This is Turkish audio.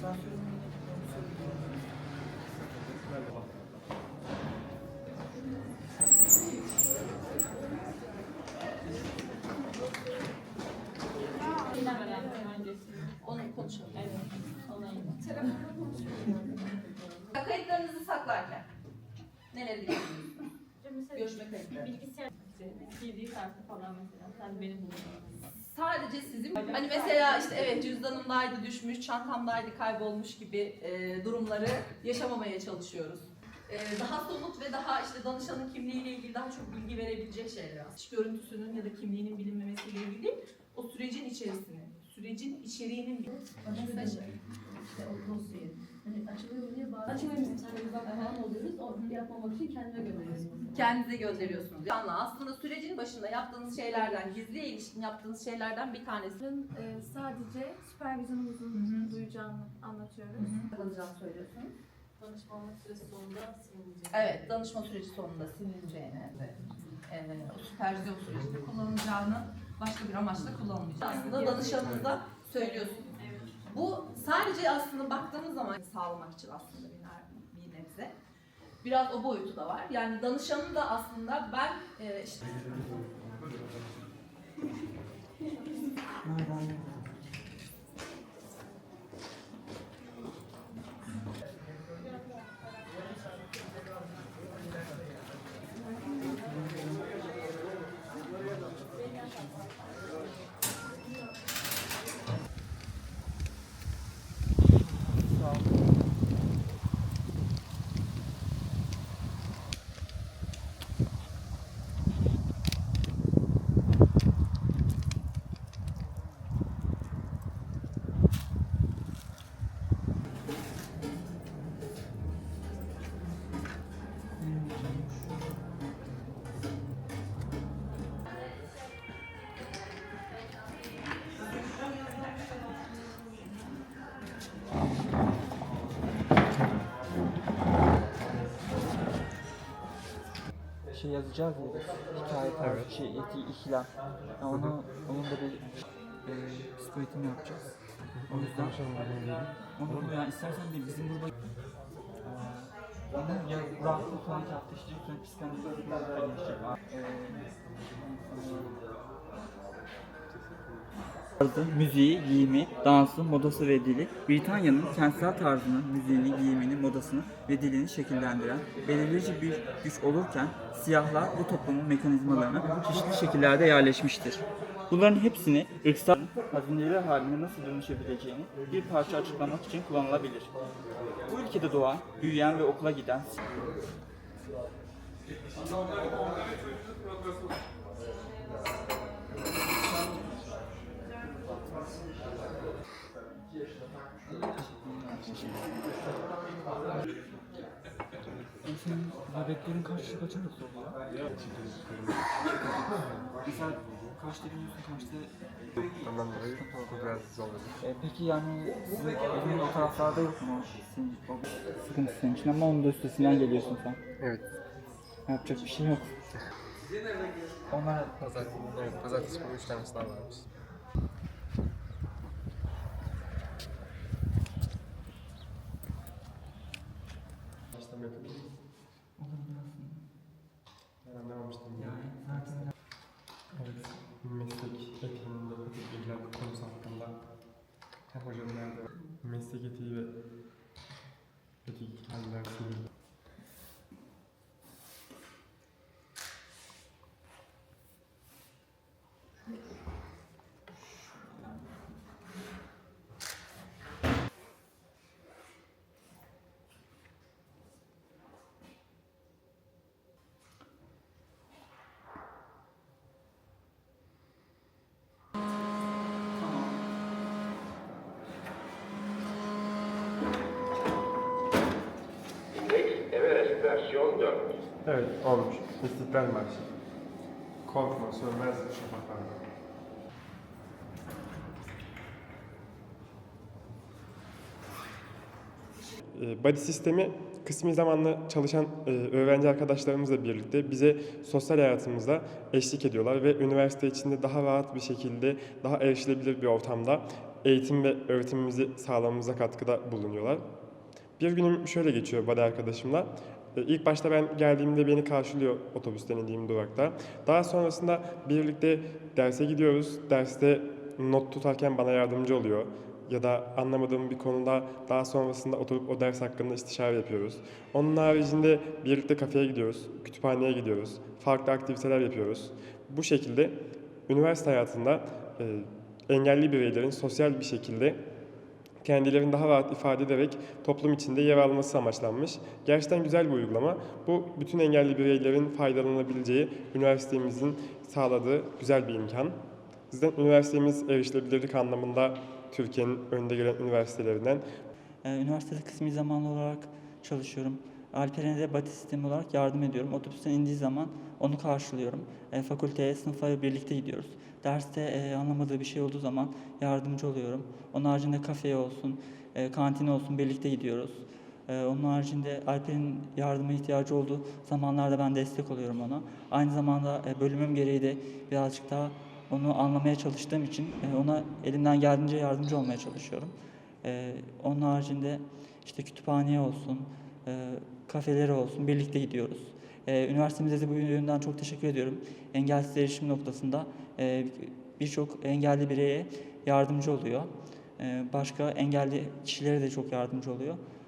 Onu konuşalım. Evet. Olayım. Telefonla. Kayıtlarınızı saklarken neler yapıyorsunuz? Görüşme kayıtları. Bilgisayar, CD kartı falan mesela. Sen benim bulundum. Sadece sizin hani mesela işte evet cüzdanımdaydı düşmüş, çantamdaydı kaybolmuş gibi e, durumları yaşamamaya çalışıyoruz. E, daha somut ve daha işte danışanın kimliğiyle ilgili daha çok bilgi verebilecek şeyler. İş görüntüsünün ya da kimliğinin bilinmemesiyle ilgili değil, o sürecin içerisinin, sürecin içeriğinin Mesela şey, işte o dosyayı. Hani açılıyor diye bazen açılıyor bir bak falan oluyoruz. O yapmamak için kendime gönderiyorum. kendinize gönderiyorsunuz. Yani aslında sürecin başında yaptığınız şeylerden, gizliye ilişkin yaptığınız şeylerden bir tanesi. Bunların e, sadece süpervizyonumuzun duyacağını anlatıyoruz. Kalacağını söylüyorsunuz. Danışmanlık süresi sonunda silinecek. Evet, danışma süreci sonunda silineceğini ve e, o süpervizyon sürecinde kullanılacağını başka bir amaçla kullanılmayacağını aslında danışanınıza söylüyorsunuz. Evet. Bu sadece aslında baktığımız zaman sağlamak için aslında bir nebze. Biraz o boyutu da var. Yani danışanın da aslında ben e, işte şey yazacağız ya hikaye tarzı şey eti ikilem. Ya onu onun da bir e, psikoeğitim yapacağız. O yüzden onu yani istersen de bizim burada e, onu ya rahatlık falan tartışacak sonra psikanaliz biraz daha gelişecek. Tarzı, müziği, giyimi, dansı, modası ve dili, Britanya'nın kentsel tarzını, müziğini, giyimini, modasını ve dilini şekillendiren belirleyici bir güç olurken siyahlar bu toplumun mekanizmalarına çeşitli şekillerde yerleşmiştir. Bunların hepsini ırksal hazineleri haline nasıl dönüşebileceğini bir parça açıklamak için kullanılabilir. Bu ülkede doğan, büyüyen ve okula giden Senin bebeklerin kaç kaç arası oluyor? Mesela kaçta biniyorsun kaçta? Ondan dolayı bu biraz zorladı. E, peki yani sizin evin o taraflarda yok mu? Senin, o sıkıntı senin için ama onun da üstesinden geliyorsun sen. Evet. Yapacak bir şey yok. Onlar Pazar, evet, pazartesi günü 3 tane sınav varmış. Hocam nerede? Mesleki TV. Peki, Allah'a 4. Evet olmuş. İstiklal Marşı. Korkma sönmez şafaklarda. E, Buddy sistemi kısmi zamanlı çalışan e, öğrenci arkadaşlarımızla birlikte bize sosyal hayatımızda eşlik ediyorlar ve üniversite içinde daha rahat bir şekilde, daha erişilebilir bir ortamda eğitim ve öğretimimizi sağlamamıza katkıda bulunuyorlar. Bir günüm şöyle geçiyor Buddy arkadaşımla. E, İlk başta ben geldiğimde beni karşılıyor otobüsten indiğim durakta. Daha sonrasında birlikte derse gidiyoruz. Derste not tutarken bana yardımcı oluyor. ya da anlamadığım bir konuda daha sonrasında oturup o ders hakkında istişare yapıyoruz. Onun haricinde birlikte kafeye gidiyoruz, kütüphaneye gidiyoruz, farklı aktiviteler yapıyoruz. Bu şekilde üniversite hayatında e, engelli bireylerin sosyal bir şekilde kendilerini daha rahat ifade ederek toplum içinde yer alması amaçlanmış. Gerçekten güzel bir uygulama. Bu bütün engelli bireylerin faydalanabileceği üniversitemizin sağladığı güzel bir imkan. Bizden üniversitemiz erişilebilirlik anlamında Türkiye'nin önde gelen üniversitelerinden. Ee, Üniversitede kısmi zamanlı olarak çalışıyorum. Alperen'e de batı sistemi olarak yardım ediyorum. Otobüsten indiği zaman onu karşılıyorum. E, fakülteye, sınıfa birlikte gidiyoruz. Derste e, anlamadığı bir şey olduğu zaman yardımcı oluyorum. Onun haricinde kafeye olsun, e, kantine olsun birlikte gidiyoruz. E, onun haricinde Alper'in yardıma ihtiyacı olduğu zamanlarda ben destek oluyorum ona. Aynı zamanda e, bölümüm gereği de birazcık daha onu anlamaya çalıştığım için e, ona elimden geldiğince yardımcı olmaya çalışıyorum. Ee, onun haricinde işte kütüphaneye olsun, e, kafelere olsun birlikte gidiyoruz. Ee, üniversitemize de bu yönden çok teşekkür ediyorum. Engelsiz erişim noktasında e, birçok engelli bireye yardımcı oluyor. Ee, başka engelli kişilere de çok yardımcı oluyor.